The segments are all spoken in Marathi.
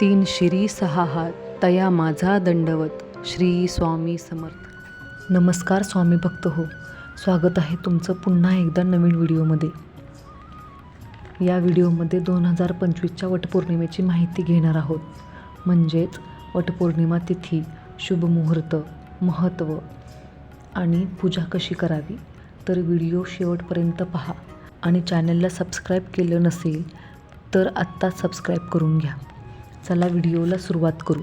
तीन शिरी सहा हात तया माझा दंडवत श्री स्वामी समर्थ. नमस्कार स्वामी भक्त हो. स्वागत आहे तुमचं पुन्हा एकदा नवीन व्हिडिओमध्ये. या व्हिडिओमध्ये दोन हजार पंचवीसच्या वटपौर्णिमेची माहिती घेणार आहोत. म्हणजेच वटपौर्णिमा तिथी शुभ मुहूर्त महत्त्व आणि पूजा कशी करावी? तर व्हिडिओ शेवटपर्यंत पहा. आणि चॅनलला सबस्क्राईब केलं नसेल तर आत्ता सबस्क्राईब करून घ्या. चला व्हिडिओला सुरुवात करू.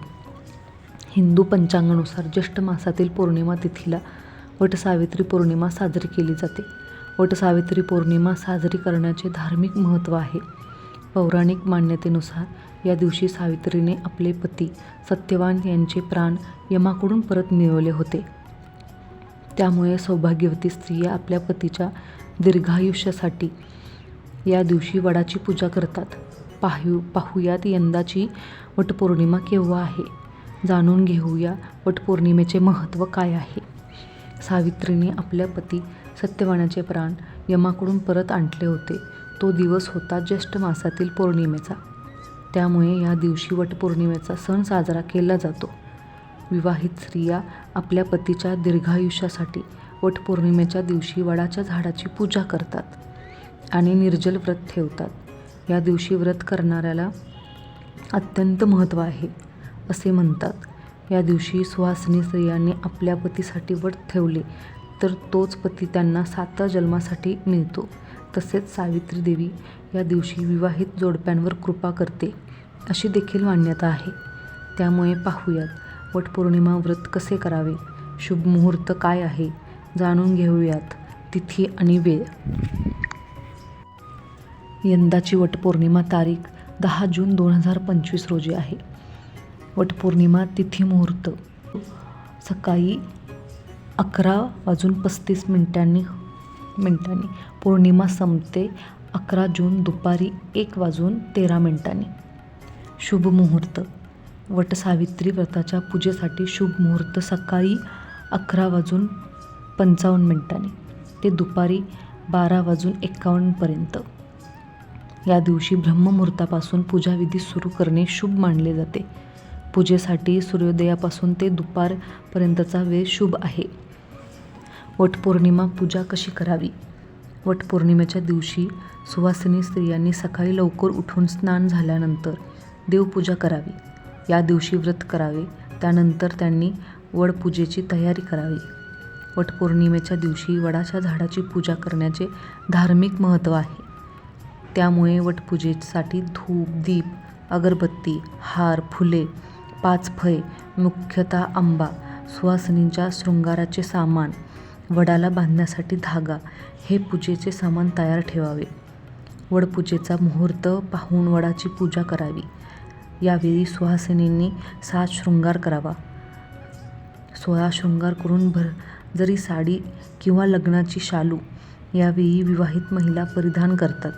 हिंदू पंचांगानुसार ज्येष्ठ मासातील पौर्णिमा तिथीला वटसावित्री पौर्णिमा साजरी केली जाते. वटसावित्री पौर्णिमा साजरी करण्याचे धार्मिक महत्त्व आहे. पौराणिक मान्यतेनुसार या दिवशी सावित्रीने आपले पती सत्यवान यांचे प्राण यमाकडून परत मिळवले होते. त्यामुळे सौभाग्यवती स्त्रिया आपल्या पतीच्या दीर्घायुष्यासाठी या दिवशी वडाची पूजा करतात. पाहू पाहूयात यंदाची वटपौर्णिमा केव्हा आहे? जाणून घेऊया वटपौर्णिमेचे महत्त्व काय आहे. सावित्रीने आपल्या पती सत्यवानाचे प्राण यमाकडून परत आणले होते. तो दिवस होता ज्येष्ठ मासातील पौर्णिमेचा. त्यामुळे या दिवशी वटपौर्णिमेचा सण साजरा केला जातो. विवाहित स्त्रिया आपल्या पतीच्या दीर्घायुष्यासाठी वटपौर्णिमेच्या दिवशी वडाच्या झाडाची पूजा करतात आणि निर्जल व्रत ठेवतात. या दिवशी व्रत करणाऱ्याला अत्यंत महत्त्व आहे असे म्हणतात. या दिवशी सुहासिनी स्त्रियांनी आपल्या पतीसाठी व्रत ठेवले तर तोच पती त्यांना सात जन्मासाठी मिळतो. तसेच सावित्री देवी या दिवशी विवाहित जोडप्यांवर कृपा करते अशी देखील मान्यता आहे. त्यामुळे पाहूयात वटपौर्णिमा व्रत कसे करावे शुभ मुहूर्त काय आहे जाणून घेऊयात. तिथी आणि वेळ. यंदाची वटपौर्णिमा तारीख दहा जून दोन हजार पंचवीस रोजी आहे. वटपौर्णिमा तिथी मुहूर्त. सकाळी अकरा वाजून पस्तीस मिनिटांनी मिनिटांनी. पौर्णिमा संपते अकरा जून दुपारी एक वाजून तेरा मिनिटांनी. शुभ मुहूर्त. वटसावित्री व्रताच्या पूजेसाठी शुभ मुहूर्त सकाळी अकरा वाजून पंचावन्न मिनिटांनी. ते दुपारी बारा वाजून एकावन्नपर्यंत या दिवशी ब्रह्ममुहूर्तापासून पूजाविधी सुरू करणे शुभ मानले जाते. पूजेसाठी सूर्योदयापासून ते दुपारपर्यंतचा वेळ शुभ आहे. वटपौर्णिमा पूजा कशी करावी? वटपौर्णिमेच्या दिवशी सुवासिनी स्त्रियांनी सकाळी लवकर उठून स्नान झाल्यानंतर देवपूजा करावी. या दिवशी व्रत करावे त्यानंतर त्यांनी वडपूजेची तयारी करावी. वटपौर्णिमेच्या दिवशी वडाच्या झाडाची पूजा करण्याचे धार्मिक महत्त्व आहे. त्यामुळे वटपूजेसाठी धूप दीप अगरबत्ती हार फुले पाच मुख्यतः आंबा सुवासिनींच्या शृंगाराचे सामान वडाला बांधण्यासाठी धागा हे पूजेचे सामान तयार ठेवावे. वडपूजेचा मुहूर्त पाहून वडाची पूजा करावी. यावेळी सुहासिनींनी सात शृंगार करावा. सोळा शृंगार करून भर जरी साडी किंवा लग्नाची शालू यावेळी विवाहित महिला परिधान करतात.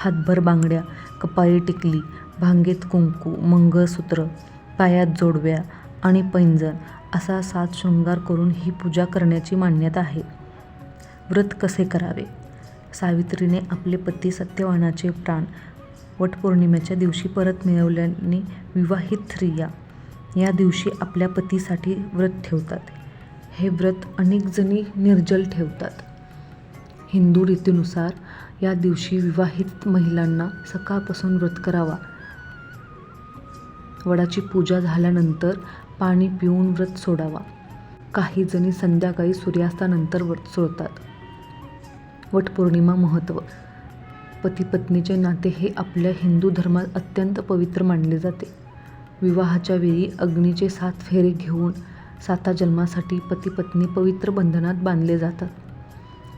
हातभर बांगड्या कपाळी टिकली भांगेत कुंकू मंगळसूत्र पायात जोडव्या आणि पैंजण असा सात शृंगार करून ही पूजा करण्याची मान्यता आहे. व्रत कसे करावे? सावित्रीने आपले पती सत्यवानाचे प्राण वटपौर्णिमेच्या दिवशी परत मिळवल्याने विवाहित स्त्रिया या दिवशी आपल्या पतीसाठी व्रत ठेवतात. हे व्रत अनेक जणी निर्जल ठेवतात. हिंदू रीतीनुसार या दिवशी विवाहित महिलांना सकाळपासून व्रत करावा. वडाची पूजा झाल्यानंतर पाणी पिऊन व्रत सोडावा. काही जणी संध्याकाळी सूर्यास्तानंतर व्रत सोडतात. वटपौर्णिमा महत्त्व पती पत्नीचे नाते हे आपल्या हिंदू धर्मात अत्यंत पवित्र मानले जाते. विवाहाच्या वेळी अग्नीचे सात फेरे घेऊन साता जन्मासाठी पती पत्नी पवित्र बंधनात बांधले जातात.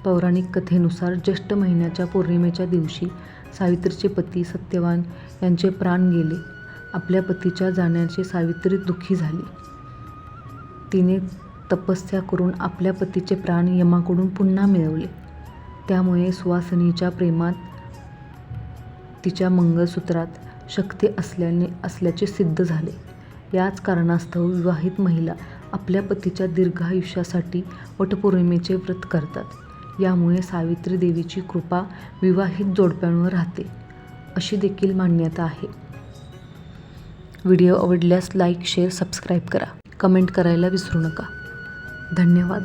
पौराणिक कथेनुसार ज्येष्ठ महिन्याच्या पौर्णिमेच्या दिवशी सावित्रीचे पती सत्यवान यांचे प्राण गेले. आपल्या पतीच्या जाण्याचे सावित्री दुःखी झाली. तिने तपस्या करून आपल्या पतीचे प्राण यमाकडून पुन्हा मिळवले. त्यामुळे सुवासिनीच्या प्रेमात तिच्या मंगळसूत्रात शक्ती असल्याने असल्याचे सिद्ध झाले. याच कारणास्तव विवाहित महिला आपल्या पतीच्या दीर्घायुष्यासाठी वटपौर्णिमेचे व्रत करतात. यामुळे सावित्री देवीची कृपा विवाहित जोडप्यांवर राहते अशी देखील मान्यता आहे. व्हिडिओ आवडल्यास लाईक शेअर सबस्क्राईब करा. कमेंट करायला विसरू नका. धन्यवाद.